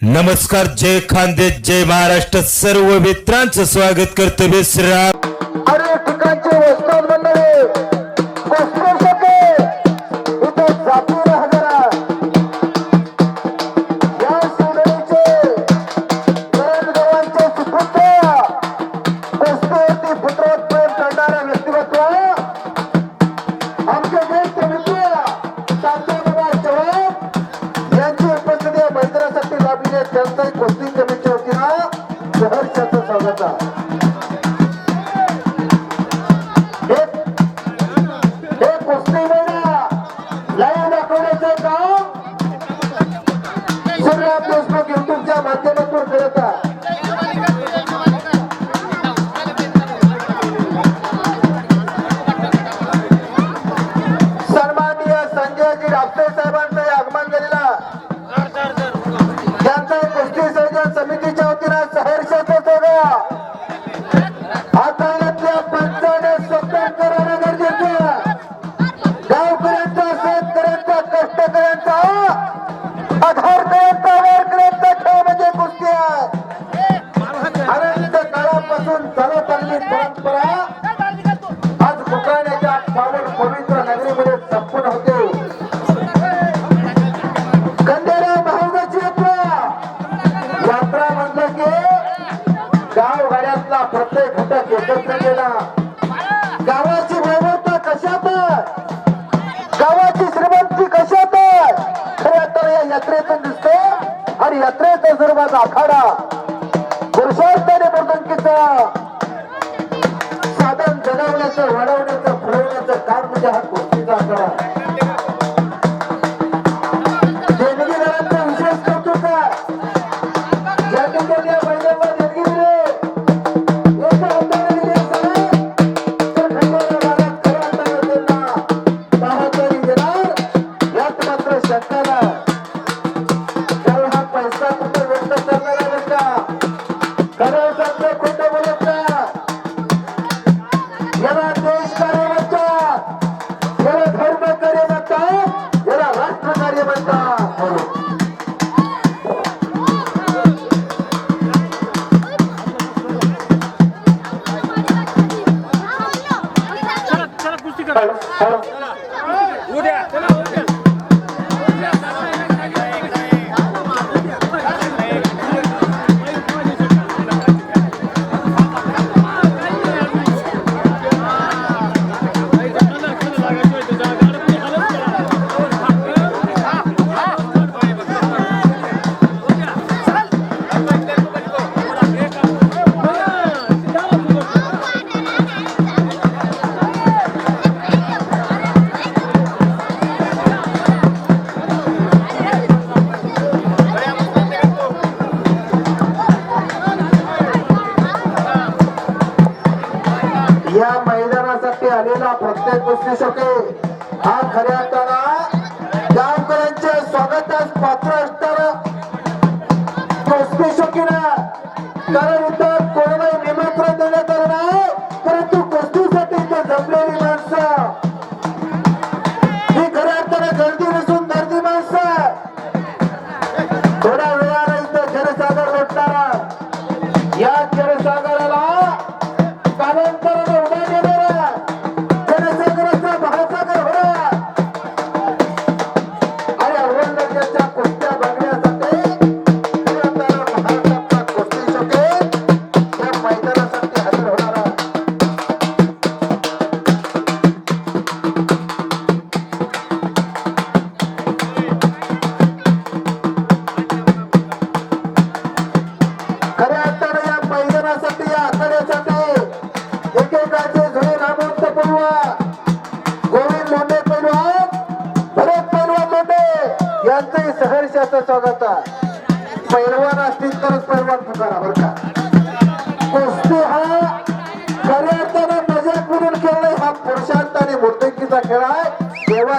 नमस्कार जय खानदेश जय महाराष्ट्र. सर्व मित्रांचं स्वागत करतो राम महाराष्ट्र कुस्ती कमिटीच्या वतीनं शहर शासन स्वागत प्रत्येक घटक एकत्र केला. गावाची वैभवता कशात गावाची श्रीमंती कशात खरे तर या यात्रेतून दिसते आणि यात्रेचा सर्वात आखाडा ¡Halo!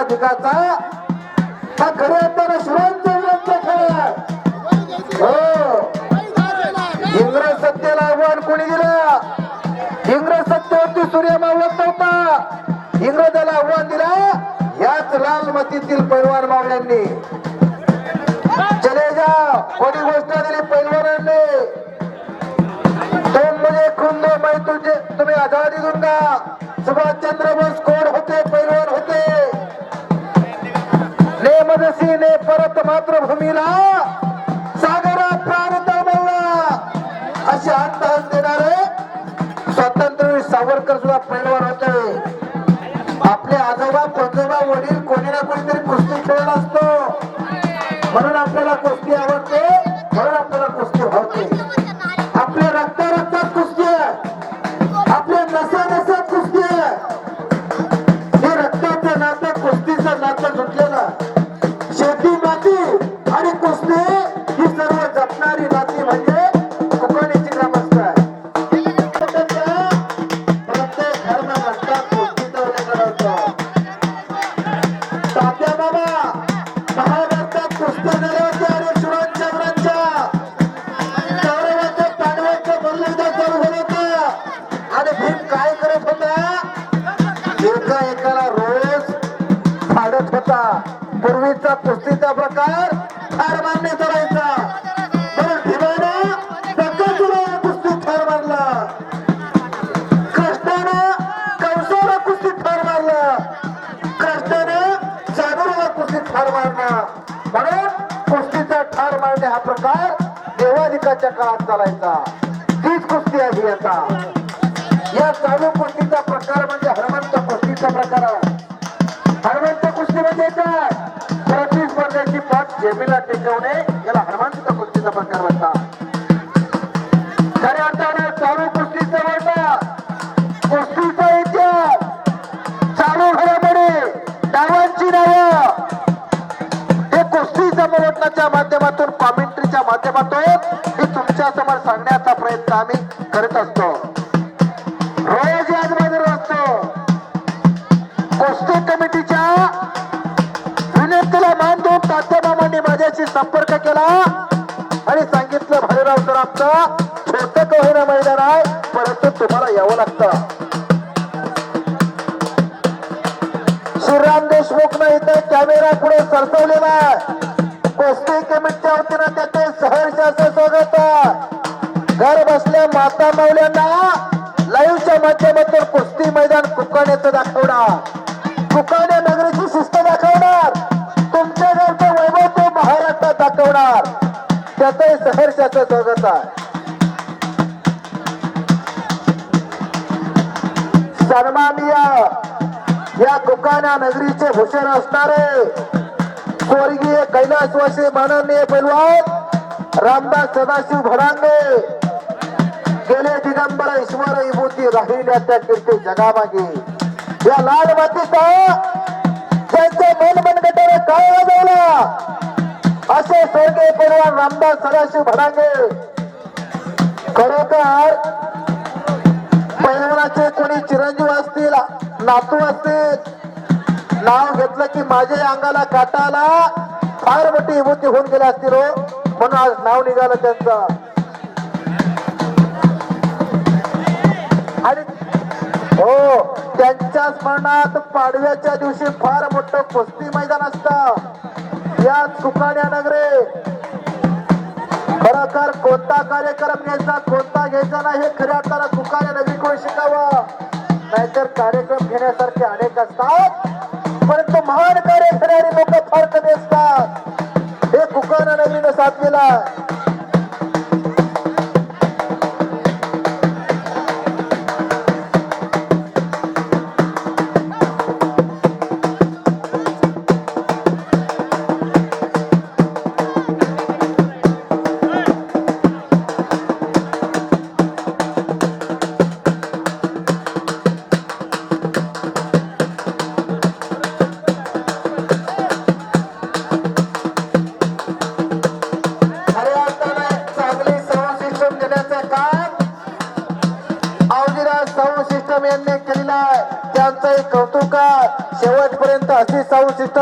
खरा हा खरं असताना शिवरामदेव यांचा खेळ इंग्रज सत्तेला आव्हान कोणी दिलं? इंग्रज सत्तेवरती सूर्य मावळत नव्हता. इंग्रजाला आव्हान दिला याच लाल मतीतील पैलवान मावळ्यांनी. चले जा कोणी गोष्ट दिली पैलवानांनी? तो म्हणजे खुंद मै तुझे तुम्ही आझादी दूंगा सुभाषचंद्र बोस एका एकाला रोज फाडत होता. पूर्वीचा कुस्तीचा प्रकार ठार मारणे करायचा. म्हणून भीमानं बकासुराला कुस्ती ठार मारला. कृष्णानं कंसाला कुस्ती ठार मारला. कृष्णानं सागराला कुस्ती ठार मारला. म्हणून कुस्तीचा ठार मारणे हा प्रकार देवाधिकाच्या काळात चालायचा. esta placarada. संपर्क केला. आणि सांगितलं भालेराव सर आमचं छोटं होईना मैदान आहे. परंतु तुम्हाला यावं लागतं. श्रीराम देशमुख न इथे कॅमेरा पुढे सरसवलेला आहे. कोस्टी कमिटीच्या वतीनं त्याचे सहर्ष असे स्वागत घर बसल्या माता मावल्यांना लाईव्हच्या माध्यमातून कुस्ती मैदान कुकाण्याचं दाखवणार. कुकाण्या त्याचंही सहर्ष स्वागत आहे. सन्मानीय या दुकाना नगरीचे भूषण असणारे स्वर्गीय कैलासवासी माननीय पैलवान रामदास सदाशिव भडांगे गेले दिगंबर ईश्वर विभूती राहिल्या त्या कीर्ती जगामागे. या लाल मातीचा स्वर्गीय रामदास सदाशिव भडांगे. खरोखर पैलवानाचे कोणी चिरंजीव असतील नातू असतील नाव घेतलं की माझ्या अंगाला काटाला फार मोठी विभूती होऊन गेली असतील हो. म्हणून आज नाव निघालं त्यांचं. आणि हो त्यांच्या स्मरणात पाडव्याच्या दिवशी फार मोठं कुस्ती मैदान असतं. या सुकाण्या नगरे खरोखर कोणता कार्यक्रम घ्यायचा कोणता घ्यायचा नाही हे खऱ्या अर्थानं नवीन कोणी शिकावं. नाहीतर कार्यक्रम घेण्यासारखे अनेक असतात परंतु महान कार्य करणारी लोक फार कमी असतात. हे कुकाना नगरीनं साधलेलं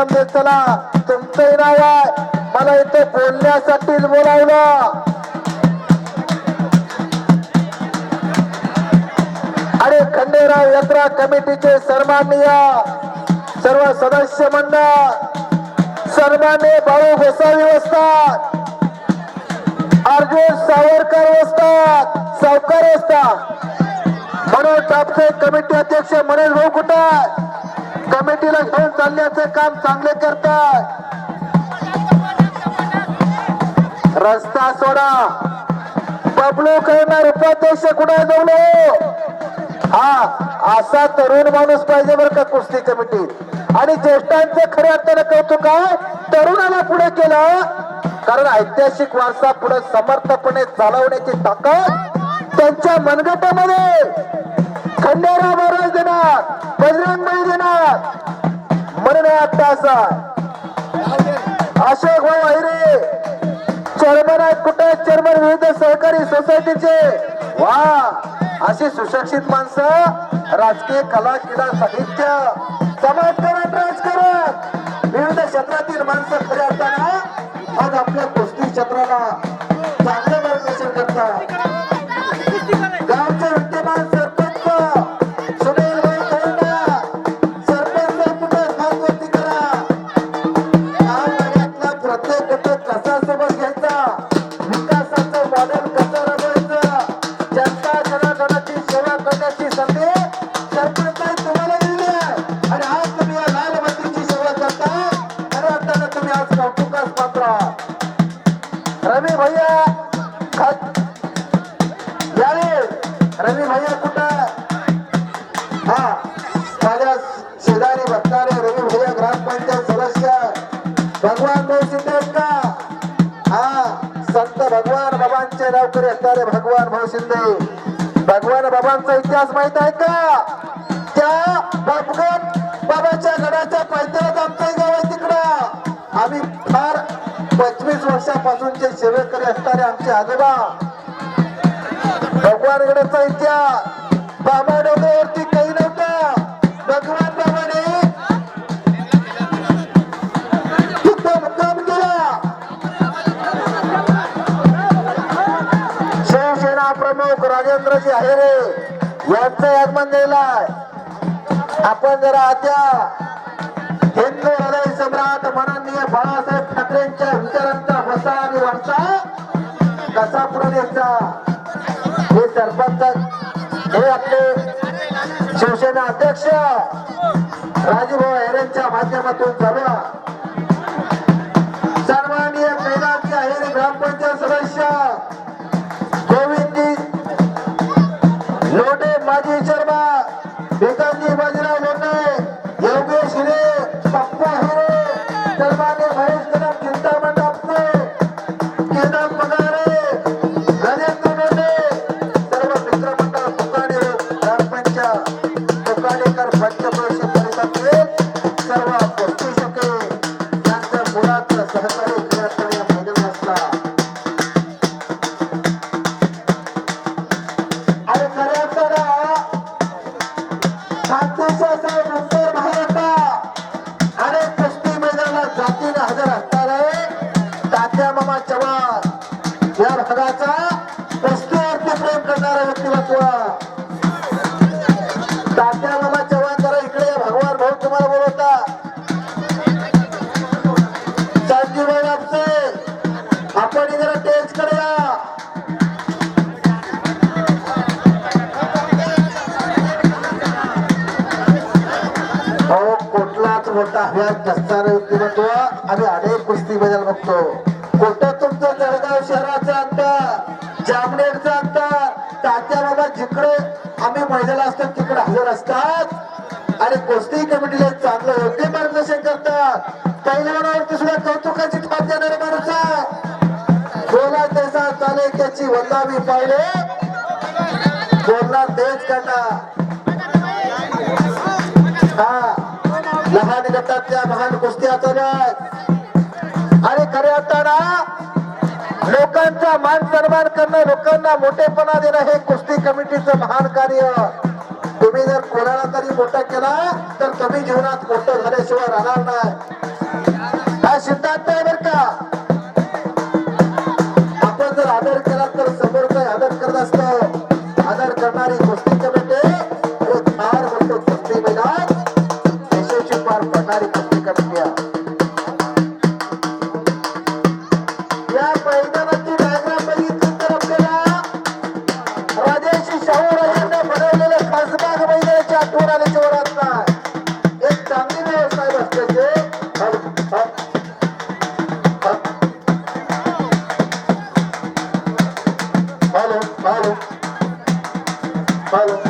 साऊंड चला तुमचंही नाव आहे. मला इथे बोलण्यासाठी बोलावलं. आणि खंडेराव यात्रा कमिटीचे सन्माननीय सर्व सदस्य मंडळ सन्मान्य भाऊ गोसावी असतात अर्जुन सावरकर असतात सावकार असतात मनोज टापसे कमिटी अध्यक्ष मनोज भाऊ कुटार कमिटीला घेऊन चालण्याचे काम चांगले करतात. रस्ता सोडा. बबलू करणार उपाध्यक्ष कुठे जवळ हा असा तरुण माणूस पाहिजे बरं का कुस्ती कमिटीत. आणि ज्येष्ठांचं खऱ्या अर्थानं कौतुक आहे तरुणाला पुढे केलं कारण ऐतिहासिक वारसा पुढे समर्थपणे चालवण्याची ताकद त्यांच्या मनगटामध्ये. खंडेरावर देणार बजरंग बळी देणार. म्हणणे आत्ता असा अशोक भाऊ अहिरे चेअरमन आहेत कुठे? चेअरमन विविध सहकारी सोसायटीचे. वा अशी सुशिक्षित माणसं राजकीय कला क्रीडा साहित्य समाजकारण राजकारण विविध क्षेत्रातील माणसं खऱ्या असताना आज आपल्या कुस्ती क्षेत्राला भगवान बाबांचे नौकरी असणारे भगवान भाऊ शिंदे. भगवान बाबांचा इतिहास माहीत आहे का? त्या बापगण बाबाच्या गडाच्या पायथ्यात आमचं गाव आहे तिकडं. आम्ही फार पंचवीस वर्षापासूनचे सेवेकरी असणारे आमचे आजोबा. भगवान गडाचा इतिहास. बाबा डोक्यावरती काही नव्हता. भगवान प्रमुख राजेंद्रजी आहेरे यांचं आगमन झालंय. आपण जरा आता हिंदू हृदय सम्राट माननीय बाळासाहेब ठाकरेंच्या विचारांचा वसा आणि वारसा कसा पुढे न्यायचा हे सरपंच हे आपले शिवसेना अध्यक्ष राजूभाऊ हेरेंच्या माध्यमातून चालू आपण या अहो कुठलाच मोठा अभ्यास व्यक्तिमत्व आम्ही अनेक कुस्ती बदल बघतो. कुठं तुमचं जळगाव शहराचा अंतर जामनेरचं अंतर तात्या जिकडे आम्ही महिन्याला असतो तिकडे हजर असतात आणि कुस्ती कमिटीला चांगलं योग्य मार्गदर्शन करतात. बोला तालुक्याची चाले वंदावी पाहिले. बोलणार तेच करणार हा. लहान गटातल्या महान कुस्ती चालत आणि खरे असताना लोकांचा मान सन्मान करणं लोकांना मोठेपणा देणं हे कुस्ती कमिटीचं महान कार्य. तुम्ही जर कोणाला तरी मोठा केला तर तुम्ही जीवनात मोठं झाल्याशिवाय राहणार नाही. हा सिद्धांत आहे बरं का? तर समोरचा आदर करत असतो. Hallelujah.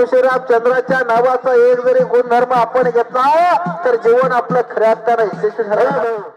तुळशीराम चंद्राच्या नावाचा एक जरी गुणधर्म आपण घेतला तर जीवन आपलं खऱ्या अर्थानं यशस्वी झालं